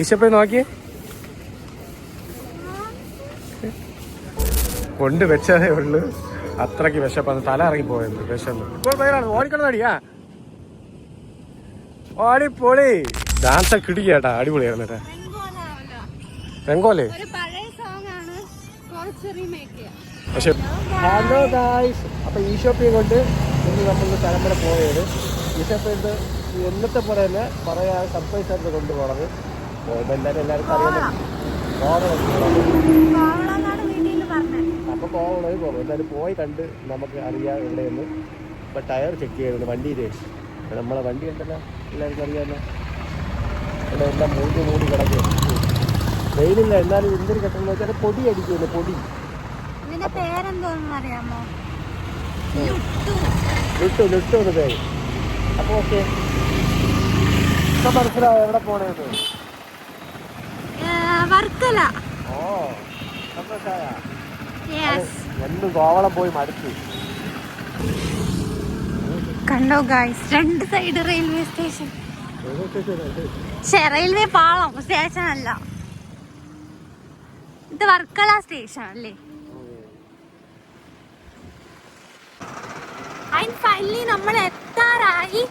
ഈശപ്പേ നോക്കിയേ കൊണ്ട് വെച്ചതേ ഉള്ളു. അത്രയ്ക്ക് വിശപ്പാണ് തല ഇറങ്ങി പോയത് വിശന്ന് ഓടിക്കണടിയാ ഓടിപ്പൊളി. ഡാൻസ് കിടിക്കട്ടാ ഇടിക്കേട്ടാ അടിപൊളിയായിരുന്നു കേട്ടാ. പെങ്കോലേ പക്ഷെ ഹലോ ഗായ്സ് അപ്പൊ ഈ ഷോപ്പിംഗ് കൊണ്ട് ഇന്ന് നമ്മൾ തലമുറ പോയത്. ഈ ഷോപ്പിൽ എന്നത്തെ പോലെ തന്നെ പറയാ സർപ്രൈസ് ആയിട്ട് കൊണ്ടുപോകണത് എല്ലാവർക്കും അറിയാം അപ്പൊ പോകണത് പോകും. എന്തായാലും പോയി കണ്ട് നമുക്ക് അറിയാം എവിടെയെന്ന്. ഇപ്പൊ ടയർ ചെക്ക് ചെയ്യുന്നുണ്ട് വണ്ടിയിലേ നമ്മളെ വണ്ടി ഉണ്ടല്ലോ എല്ലാവർക്കും അറിയാമല്ലോ ഇവിടെ എല്ലാം മൂടി മൂടി കിടക്കും വെയിലില്ല. എന്നാലും എന്തൊരു കെട്ടെന്ന് വെച്ചാൽ പൊടി അടിക്കുമല്ലോ പൊടി. ലുട്ടു. ലുട്ടു എന്ന് പേര്. അപ്പൊ ഓക്കെ. ഇപ്പൊ മനസ്സിലായോ എവിടെ പോണേ വർക്കല. ഓ യെസ് രണ്ട് കോവളം പോയി മടുത്തു. കണ്ടോ ഗായ്സ് രണ്ട് സൈഡ് റെയിൽവേ സ്റ്റേഷൻ റെയിൽവേ പാളം സ്റ്റേഷൻ അല്ല. ഇത് വർക്കല സ്റ്റേഷൻ അല്ലേ? അതിന് ഫൈനലി നമ്മൾ എത്താറായി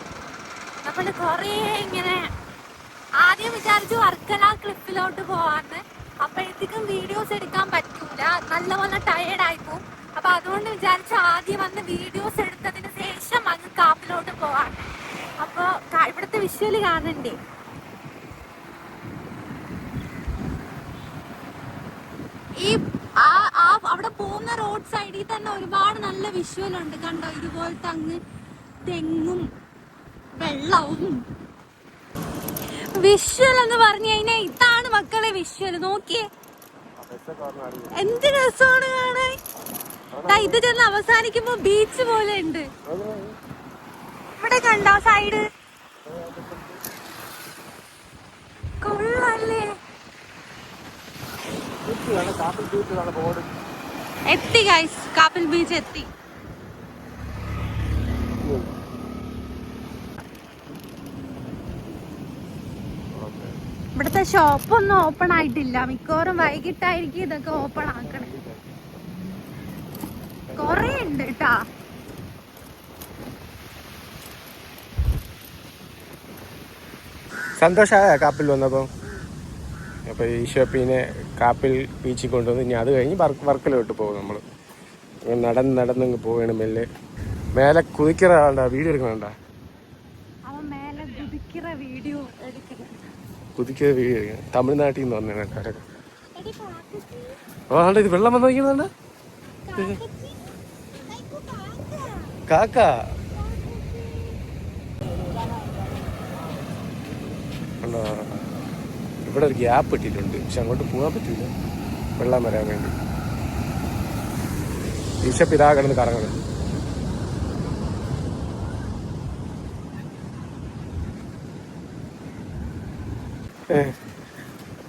നമ്മൾ കൊറേ ഇങ്ങനെ ആദ്യം വിചാരിച്ചു വർക്കല ക്ലിഫിലോട്ട് പോവാന്ന്. അപ്പോഴത്തേക്കും വീഡിയോസ് എടുക്കാൻ പറ്റൂല. നല്ലപോലെ ആയി പോകും അപ്പൊ അതുകൊണ്ട് വിചാരിച്ചു ആദ്യം വന്ന് വീഡിയോസ് എടുത്തതിന് ശേഷം അങ്ങ് കാപ്പിലോട്ട് പോവാണ് അപ്പൊ ഇവിടുത്തെ വിഷ്വൽ കാണണ്ടേ? ഈ ആ ആ അവിടെ പോകുന്ന റോഡ് സൈഡിൽ തന്നെ ഒരുപാട് നല്ല വിഷ്വൽ ഉണ്ട്. കണ്ടോ? ഇതുപോലത്തെ അങ്ങ് തെങ്ങും വെള്ളവും വിഷ്വൽ എന്ന് പറഞ്ഞു കഴിഞ്ഞാൽ ഇതാണ് മക്കളെ വിഷ്വൽ നോക്കിയേ. എന്ത് രസമാണ് കാണാൻ. ഇത് ചെന്ന് അവസാനിക്കുമ്പോ ബീച്ച് പോലെ ഉണ്ട്. ഇവിടെ കണ്ടോ സൈഡ് കൊള്ളല്ലേ. എത്തി ഗൈസ് കാപ്പിൽ ബീച്ച് എത്തി. ഇവിടുത്തെ ഷോപ്പൊന്നും ഓപ്പൺ ആയിട്ടില്ല. മിക്കവാറും വൈകിട്ടായിരിക്കും ഇതൊക്കെ ഓപ്പൺ ആക്കണേ. കൊറേ ഉണ്ട് കേട്ടാ സന്തോഷമായ കാപ്പിൽ വന്നപ്പോൾ അപ്പോൾ ഈ ഷോപ്പിനെ കാപ്പിൽ ബീച്ചിൽ കൊണ്ടുവന്ന് ഇനി അത് കഴിഞ്ഞ് വർക്ക് വർക്കിലോട്ട് പോകും നമ്മൾ. നടന്ന് നടന്ന് പോവുകയാണ് മെല്ലെ. മേലെ കുതിക്കറ വേണ്ട വീഡിയോ എടുക്കണണ്ട അവൻ മേലെ കുതിക്കിற വീഡിയോ എടുക്കുന്നത് വീഡിയോ എടുക്കണം തമിഴ്നാട്ടിൽ നിന്ന് ആൾക്കാരൊക്കെ. ആണ്ട് ഇത് വെള്ളം വന്ന് വയ്ക്കുന്നുണ്ട് കാക്ക? ഇവിടെ ഒരു ഗ്യാപ്പ് ഇട്ടിട്ടുണ്ട് പക്ഷെ അങ്ങോട്ട് പോകാൻ പറ്റില്ല. വെള്ളം വരാൻ വേണ്ടി. ഈശപ്പിതാ കിടന്ന് കറങ്ങണം.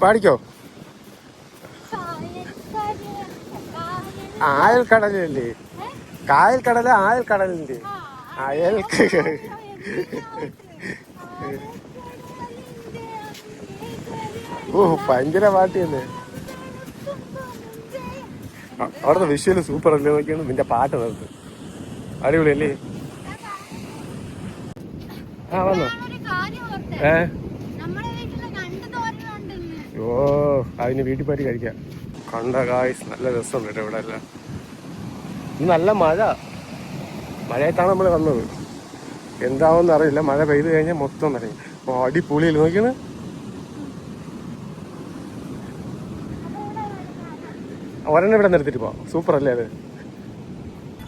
പാടിക്കോ? ആയൽ കടലല്ലേ കായൽ കടല ആയൽ കടലിന്റെ അയൽ ഓ ഭയങ്കര പാട്ട് തന്നെ അവിടുത്തെ വിഷയം സൂപ്പർ അല്ലേ നോക്കിയാണ് നിന്റെ പാട്ട് നിർത്ത് അടിപൊളിയല്ലേ? ആ വന്നോ. ഏ നമ്മുടെ വീട്ടിൽ കണ്ടു തോരനുണ്ടെന്ന് ഓ അതിന് വീട്ടിൽ പോയിട്ട് കഴിക്കാം. കണ്ട കായ്സ് നല്ല രസമുണ്ട് കേട്ടോ ഇവിടെ എല്ലാം. നല്ല മഴ. മഴയത്താണ് നമ്മൾ വന്നത്. എന്താവെന്ന് അറിയില്ല. മഴ പെയ്തു കഴിഞ്ഞാൽ മൊത്തം നനയും അപ്പോൾ അടിപൊളിയിൽ നോക്കിയാണ് ഒരെണ്ണം ഇവിടെ നിർത്തിട്ട് പോവാം സൂപ്പർ അല്ലേ അത്?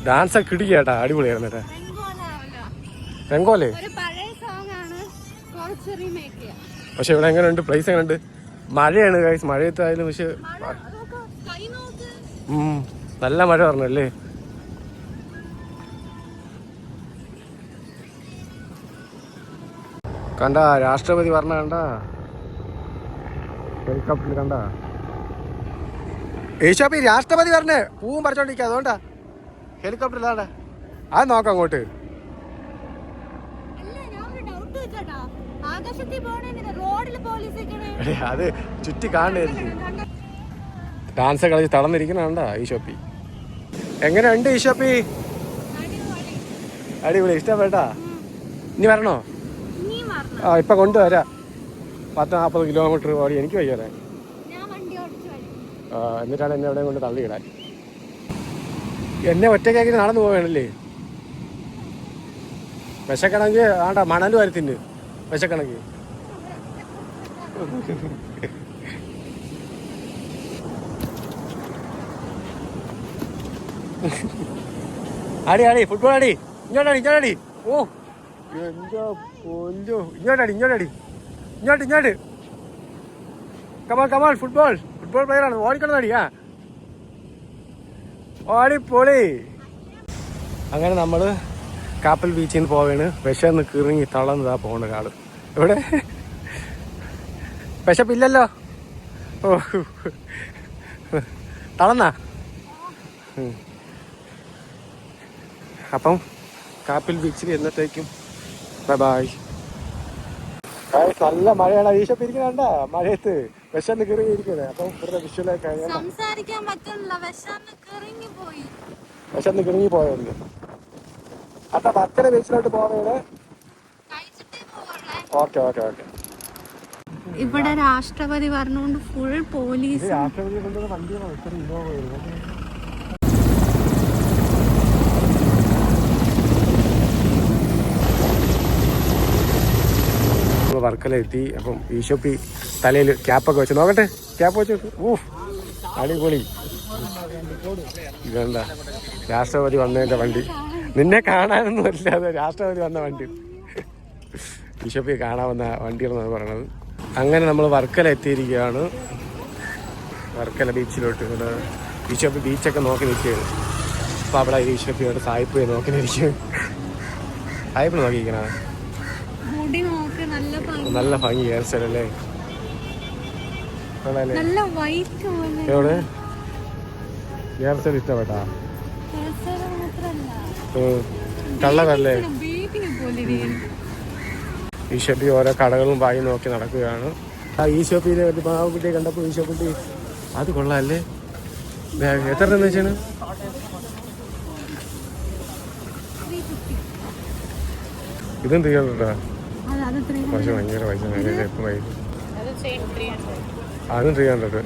ഡാൻസ് ഒക്കെ ഇടിക്കേട്ടാ അടിപൊളിയായിരുന്നു കേട്ടാ രംഗോലേ പക്ഷെ ഇവിടെ എങ്ങനെയുണ്ട്? പ്ലേസ് എങ്ങനെയുണ്ട്? മഴയാണ് കായ്സ് മഴയത്തായാലും പക്ഷെ നല്ല മഴ പറഞ്ഞല്ലേ? കണ്ട രാഷ്ട്രപതി പറഞ്ഞ കണ്ട? ഹെലികോപ്റ്ററിൽ കണ്ട? ഏഷ്യാപ്പി രാഷ്ട്രപതി പറഞ്ഞേ പൂവും പറിച്ചോണ്ടിരിക്കുക അതുകൊണ്ടാ. ഹെലികോപ്റ്ററിലാണ് അത് നോക്കാം അങ്ങോട്ട്. അത് ചുറ്റി കാണുമായിരിക്കും ഡാൻസ് കളിച്ച് തളർന്നിരിക്കണണ്ട ഈ ഷോപ്പി എങ്ങനെയുണ്ട് ഈ ഷോപ്പി അടിപൊളി. ഇഷ്ടപ്പെട്ടാ? ഇനി വരണോ? നീ വരണം. ആ ഇപ്പൊ കൊണ്ടുവരാം. പത്ത് നാൽപ്പത് കിലോമീറ്റർ ഓടി എനിക്ക് വയ്യാതെ ഞാൻ വണ്ടി ഓടിച്ചു വരും. ആ, എന്നിട്ടാണ് എന്നെ എവിടെയും കൊണ്ട് തള്ളിയിടാൻ. എന്നെ ഒറ്റയ്ക്കാക്കി നടന്നു പോവേണല്ലേ? വിശക്കണമെങ്കിൽ ആണ്ടാ മണൽ വരത്തിന്. വിശക്കണമെങ്കിൽ ആടി ആടി ഫുട്ബോൾ ആടി. ഇങ്ങോട്ടാടി ഇങ്ങോട്ടാടി ഓ. എന്തോ പൊഞ്ചോ ഇങ്ങോട്ടാടി ഇങ്ങോട്ടാടി ഇങ്ങോട്ട് ഇങ്ങോട്ട് കമാൽ കമാൽ ഫുട്ബോൾ ഫുട്ബോൾ പ്ലെയറാണ് ഓടിക്കണം നടി ഓടി ഓടിപ്പൊളി അങ്ങനെ നമ്മൾ കാപ്പൽ ബീച്ചിൽ നിന്ന് പോവാണ്. വിഷം കിറങ്ങി തളർന്നതാ പോണ ആൾ ഇവിടെ വിശപ്പില്ലല്ലോ. ഓ. തളന്നാ. അപ്പം കാപ്പിൽ ബീച്ചിൽ എന്നത്തേക്കും ബൈ ബായ് നല്ല മഴയാണ്. ഈശപ്പിരിക്കുന്നുണ്ട മഴയത്ത് വിശന്ന് കീറിയിരിക്കുന്നത് ഇരിക്കുന്നത് അപ്പം ഇവിടുത്തെ വിഷ്വലൊക്കെ സംസാരിക്കാൻ പറ്റുന്നില്ല. വിശന്ന് കിറങ്ങി പോയി. വിശന്ന് കിറങ്ങി പോയത് അപ്പൊ ഭക്തര ബീച്ചിലോട്ട് പോവേണ്. Okay okay okay. ഇവിടെ രാഷ്ട്രപതി പറഞ്ഞുകൊണ്ട് ഫുൾ പോലീസ് രാഷ്ട്രപതി കൊണ്ടുവന്ന വണ്ടിയാണോ വർക്കല എത്തി അപ്പം ഈശോപ്പി തലയിൽ ക്യാപ്പൊക്കെ വെച്ച് നോക്കട്ടെ. ക്യാപ്പ് വെച്ച് ഓ അടിപൊളി. ഇതെന്താ? രാഷ്ട്രപതി വന്നതിന്റെ വണ്ടി. നിന്നെ കാണാനൊന്നും ഇല്ലാതെ രാഷ്ട്രപതി വന്ന വണ്ടി. ഈശോപ്പി കാണാൻ വന്ന വണ്ടിയാണെന്നാണ് പറയണത് അങ്ങനെ നമ്മൾ വർക്കല എത്തിയിരിക്കുകയാണ്. വർക്കല ബീച്ചിലോട്ട്. ഇവിടെ ബിഷപ്പ് ബീച്ചൊക്കെ നോക്കി നിൽക്കുകയാണ്. അപ്പോൾ അവിടെ ഈശോപ്പിയോട് സായിപ്പ് നോക്കി നിൽക്കുകയാണ്. സായിപ്പ് നോക്കിയിരിക്കണ? നല്ല ഭംഗി. ഹെയർ സ്റ്റൈൽ അല്ലേ? എവിടെ? Hair style ഇഷ്ടപ്പെട്ടാ? കേസര ഈ ഓരോ കടകളും വായി നോക്കി നടക്കുകയാണ്. ആ ഈ ഷോപ്പിയിലെ ഒരു പാവക്കുട്ടിയെ കണ്ടപ്പോൾ ഈ ഷോപ്പിട്ടി അത് കൊള്ളാല്ലേ? ബാഗ് എത്ര രൂപ വെച്ചാണ്? ഇതും പക്ഷെ ഭയങ്കര പൈസ എപ്പം പൈസ. അതും ത്രീ ഹൺഡ്രഡ്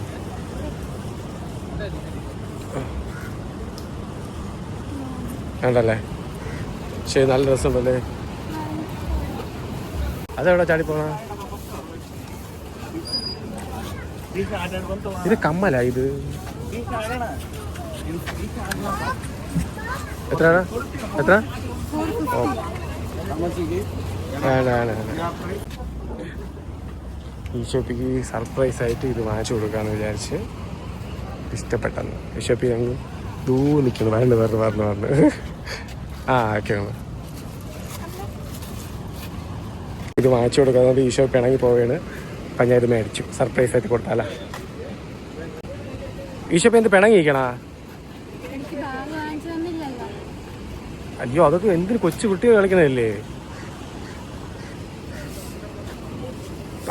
വേണ്ടല്ലേ ശരി നല്ല രസമുണ്ടല്ലേ? അതെവിടെ ചാടിപ്പോണ ഇത് കമ്മല ഇത്. എത്രയാണ് എത്ര? ഓ. വേണ്ട വേണ്ട വേണ്ട ഈ ഷോപ്പിക്ക് സർപ്രൈസ് ആയിട്ട് ഇത് വാങ്ങിച്ചു കൊടുക്കാന്ന് വിചാരിച്ച് ഇഷ്ടപ്പെട്ടെന്ന്. ഈ ഷോപ്പിൽ ഞങ്ങൾ ദൂ നിൽക്കുന്നു വേണ്ട വേറെ പറഞ്ഞു പറഞ്ഞു ആ ഓക്കെ. ഇത് വാങ്ങിച്ചു കൊടുക്കുന്നത് ഈ ഷോപ്പ് ഇണങ്ങി പോവുകയാണ്. അപ്പം ഞാൻ ഇത് മേടിച്ചു. സർപ്രൈസ് ആയിട്ട് കൊടുത്താല. ഈ ഷോപ്പ് എന്ത് പിണങ്ങിയിരിക്കണാ? അയ്യോ അതൊക്കെ എന്തിന് കൊച്ചു കുട്ടികൾ കളിക്കണല്ലേ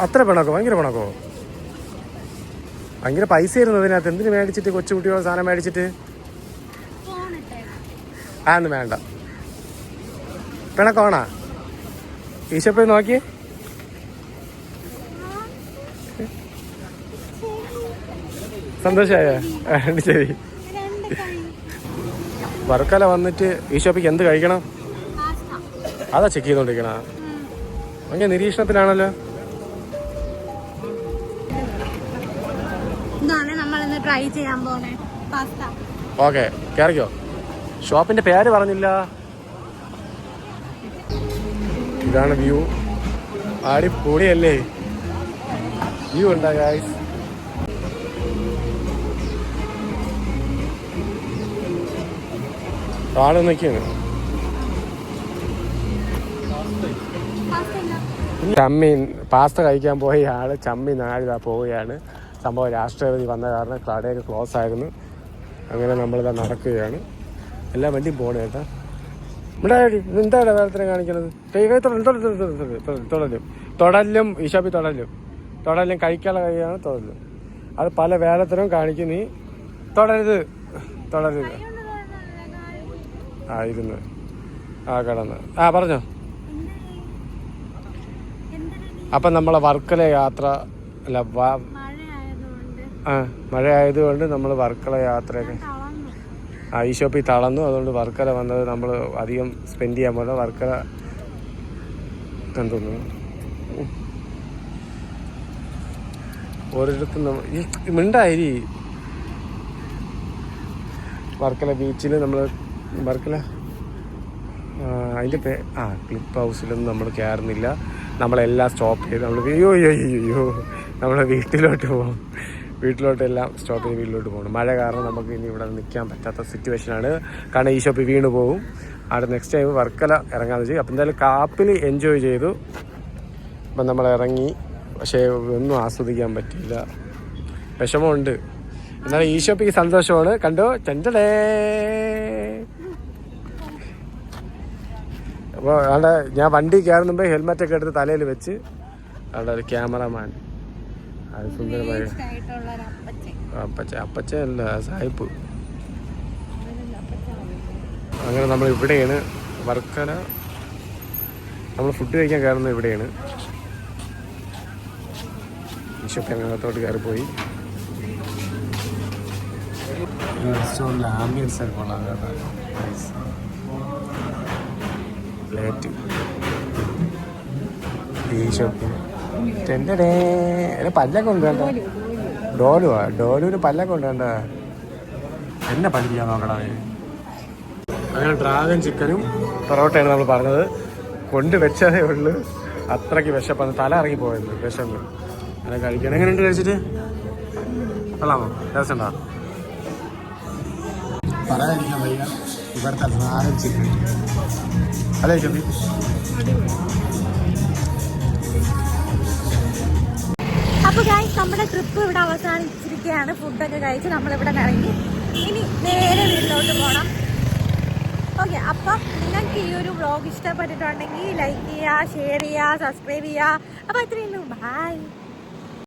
അത്ര പിണക്കോ? ഭയങ്കര പിണക്കോ? ഭയങ്കര പൈസ ആയിരുന്നു അതിനകത്ത്. എന്തിനു മേടിച്ചിട്ട് കൊച്ചു കുട്ടികളെ സാധനം മേടിച്ചിട്ട്? ആ ഒന്നും വേണ്ട. പിണക്കോണാ ഈശോപ്പോയി നോക്കിയേ സന്തോഷമായ ശരി. വർക്കല വന്നിട്ട് ഈശോപ്പിക്ക് എന്ത് കഴിക്കണം? അതാ ചെക്ക് ചെയ്തോണ്ടിരിക്കണ. അങ്ങനെ നിരീക്ഷണത്തിലാണല്ലോ. ഓക്കെ കേറിക്കോ. ഷോപ്പിന്റെ പേര് പറഞ്ഞില്ല. ഇതാണ് വ്യൂ. ആടി പൊളിയല്ലേ? വ്യൂ ഉണ്ടാ ഗായ്സ് നോക്കിയാണ്. ചമ്മീൻ പാസ്ത കഴിക്കാൻ പോയ ആൾ ചമ്മീൻ നാടിതാ പോവുകയാണ്. സംഭവം രാഷ്ട്രപതി വന്ന കാരണം കടയൊക്കെ ക്ലോസ് ആയിരുന്നു. അങ്ങനെ നമ്മളിതാ നടക്കുകയാണ്. എല്ലാം വണ്ടിയും പോണേ കേട്ടാ ഇവിടെ എന്താണ് കാണിക്കണത്? കൈ തുടലും തുടലും. തുടലും ഷോപ്പിൽ തൊടലും. തൊടലും കഴിക്കാനുള്ള കൈയാണ് തുടലും. അത് പല വേലത്തിനും കാണിക്കും. നീ തൊടരുത്. തൊടരുത്. ആ ഇരുന്ന്. ആ കിടന്ന്. ആ പറഞ്ഞോ. അപ്പം നമ്മളെ വർക്കല യാത്ര അല്ല മഴ ആയതുകൊണ്ട് നമ്മൾ വർക്കല യാത്രയൊക്കെ ഈ ഷോപ്പിൽ തളർന്നു. അതുകൊണ്ട് വർക്കല വന്നത് നമ്മൾ അധികം സ്പെൻഡ് ചെയ്യാൻ പോലെ വർക്കല എന്തോന്നു? ഓരോരുത്തരും നമ്മൾ ഈ വർക്കല ബീച്ചിൽ നമ്മൾ വർക്കല അതിന്റെ പേ ആ ക്ലിപ്പ് ഹൗസിലൊന്നും നമ്മൾ കയറുന്നില്ല നമ്മളെല്ലാം സ്റ്റോപ്പ് ചെയ്ത് നമ്മൾ അയ്യോ അയ്യോ അയ്യോ നമ്മളെ വീട്ടിലോട്ട് പോകും വീട്ടിലോട്ടെല്ലാം സ്റ്റോപ്പ് ചെയ്ത് വീട്ടിലോട്ട് പോകണം. മഴ കാരണം നമുക്ക് ഇനി ഇവിടെ നിൽക്കാൻ പറ്റാത്ത സിറ്റുവേഷനാണ് കാരണം ഈ ഷോപ്പ് വീണ് പോകും അവിടെ നെക്സ്റ്റ് ടൈം വർക്കല ഇറങ്ങാന്ന് ചെയ്യും അപ്പം എന്തായാലും കാപ്പിൽ എൻജോയ് ചെയ്തു. അപ്പം നമ്മൾ ഇറങ്ങി. പക്ഷേ ഒന്നും ആസ്വദിക്കാൻ പറ്റില്ല വിഷമമുണ്ട്. എന്നാലും ഈ ഷോപ്പിക്ക് സന്തോഷമാണ്. കണ്ടോ? ചെണ്ടടേ. അപ്പോൾ അവിടെ ഞാൻ വണ്ടി കയറുന്നുമ്പോൾ ഹെൽമെറ്റ് ഒക്കെ എടുത്ത് തലയിൽ വെച്ച് അവിടെ ഒരു ക്യാമറമാൻ അത് സുന്ദരമായ അപ്പച്ച അപ്പച്ച അല്ല സായിപ്പ് അങ്ങനെ നമ്മൾ ഇവിടെയാണ്. വർക്കല നമ്മൾ ഫുഡ് കഴിക്കാൻ കയറുന്നത് ഇവിടെയാണ്. ഷോപ്പ് കയറി പോയി റെസ്റ്റോറന്റിലെ ആംബിയൻസ് ഒക്കെ കൊള്ളാം കേട്ടോ. Nice. പ്ലേറ്റ് ഈ ഷോപ്പിൽ ടെൻഡേ പല്ലൊക്കെ ഉണ്ട് ഡോലുവാ? ഡോലുവിന് പല്ലൊക്കെ ഉണ്ട് കേട്ടോ എന്നെ പല്ലിക്കാൻ നോക്കടാ അങ്ങനെ ഡ്രാഗൺ ചിക്കനും പൊറോട്ടയാണ് നമ്മൾ പറഞ്ഞത്. കൊണ്ട് വെച്ചതേ ഉള്ളൂ. അത്രയ്ക്ക് വിശപ്പാണ്. തല ഇറങ്ങി പോയത് വിശന്ന് അങ്ങനെ കഴിക്കണം. എങ്ങനെയുണ്ട് കഴിച്ചിട്ട്? കൊള്ളാമോ? രസമുണ്ടോ? പറയാതിരിക്കാൻ വയ്യ. ഇവിടുത്തെ ഡ്രാഗൺ ചിക്കൻ. അല്ലേ ചോദി അപ്പൊ ഗൈസ് നമ്മുടെ ട്രിപ്പ് ഇവിടെ അവസാനിച്ചിരിക്കുകയാണ്. ഫുഡൊക്കെ കഴിച്ച് നമ്മളിവിടെ ഇറങ്ങി ഇനി നേരെ വീട്ടിലോട്ട് പോകണം ഓക്കെ അപ്പം നിങ്ങൾക്ക് ഈ ഒരു വ്ളോഗ് ഇഷ്ടപ്പെട്ടിട്ടുണ്ടെങ്കിൽ ലൈക്ക് ചെയ്യുക ഷെയർ ചെയ്യുക സബ്സ്ക്രൈബ് ചെയ്യുക. അപ്പോൾ ഇത്രയുള്ളൂ ബൈ